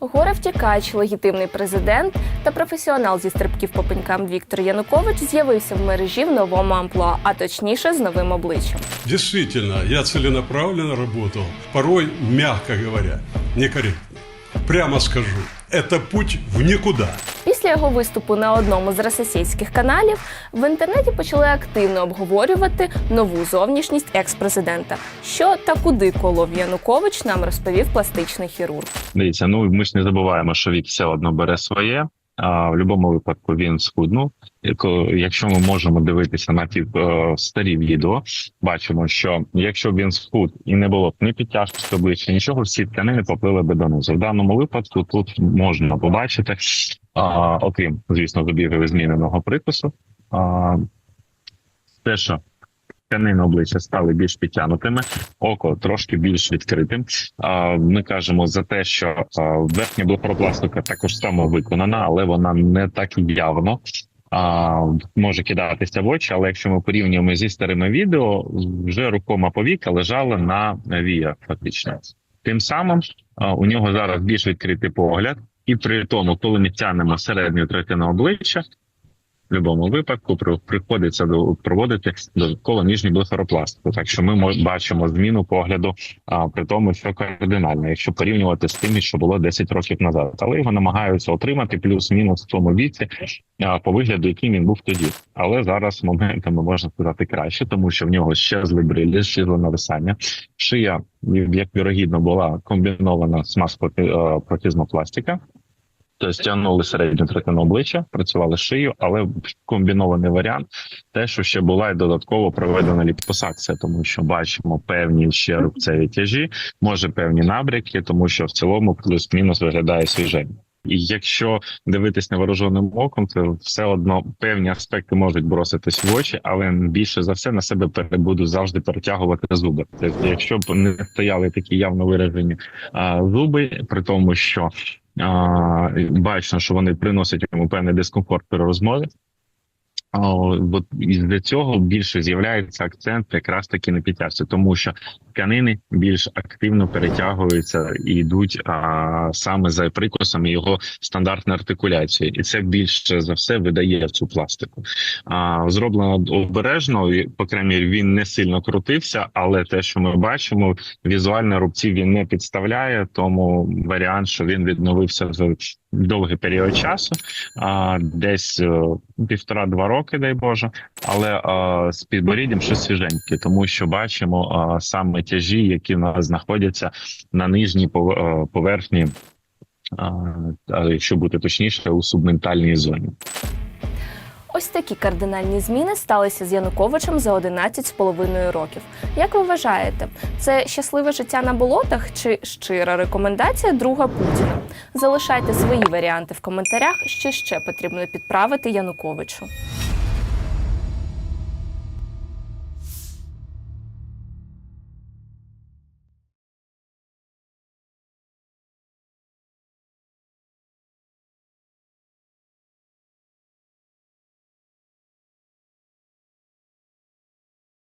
Горе-втікач, легітимний президент та професіонал зі стрибків по пенькам Віктор Янукович з'явився в мережі в новому амплуа, а точніше з новим обличчям. Дійсно, я целенаправленно працював, порой, м'яко говоря, некорректно. Прямо скажу, это путь в никуда. Після його виступу на одному з російських каналів в інтернеті почали активно обговорювати нову зовнішність екс-президента. Що та куди колов Янукович нам розповів пластичний хірург. Дивіться, ну ми ж не забуваємо, що він все одно бере своє. А в будь-якому випадку він схуднув. Якщо ми можемо дивитися на ті е, старі відео, бачимо, що якщо б він схуд і не було б ні підтяжки обличчя, нічого, всі тканини поплили би донизу. В даному випадку тут можна побачити, а, окрім звісно, зубів зміненого прикусу, а, те, що тканини обличчя стали більш підтягнутими, око трошки більш відкритим. Ми кажемо за те, що верхня блефаропластика також само виконана, але вона не так явно. А, може кидатися в очі, але якщо ми порівнюємо зі старими відео, вже рукома повіка лежала на віях, фактично. Тим самим а, у нього зараз більш відкритий погляд, і при тому, коли ми тягнемо середню третину обличчя, в будь-якому випадку при- приходиться проводити додатково нижню блефаропластику. Так що ми мо- бачимо зміну погляду, а при тому, що кардинально, якщо порівнювати з тим, що було 10 років назад, але його намагаються отримати плюс-мінус в тому віці а, по вигляду, яким він був тоді. Але зараз моментами можна сказати краще, тому що в нього щезли брилі, щезли нависання. Шия, як вірогідно, була комбінована з масклотизмопластика. Тобто тягнули середню третину обличчя, працювали шию, але комбінований варіант, те, що ще була і додатково проведена ліпосакція, тому що бачимо певні ще рубцеві тяжі, може певні набряки, тому що в цілому плюс-мінус виглядає свіжень. І якщо дивитись невооруженим оком, то все одно певні аспекти можуть броситись в очі, але більше за все на себе буду завжди перетягувати зуби. Тобто, якщо б не стояли такі явно виражені а, зуби, при тому, що бачно, що вони приносять йому певний дискомфорт при розмові. От для цього більше з'являється акцент якраз таки на підтягці, тому що тканини більш активно перетягуються і йдуть а, саме за прикусами його стандартної артикуляції, і це більше за все видає цю пластику. А, зроблено обережно, по крайній він не сильно крутився, але те, що ми бачимо, візуально рубці він не підставляє, тому варіант, що він відновився за довгий період часу, а, десь е, півтора-два роки, дай Боже, але а, з підборіддям ще свіженьке, тому що бачимо а, саме тяжі, які в нас знаходяться на нижній е, поверхні, якщо бути точніше, у субментальній зоні. Ось такі кардинальні зміни сталися з Януковичем за 11 з половиною років. Як ви вважаєте, це щасливе життя на болотах чи щира рекомендація друга Путіна? Залишайте свої варіанти в коментарях, що ще потрібно підправити Януковичу.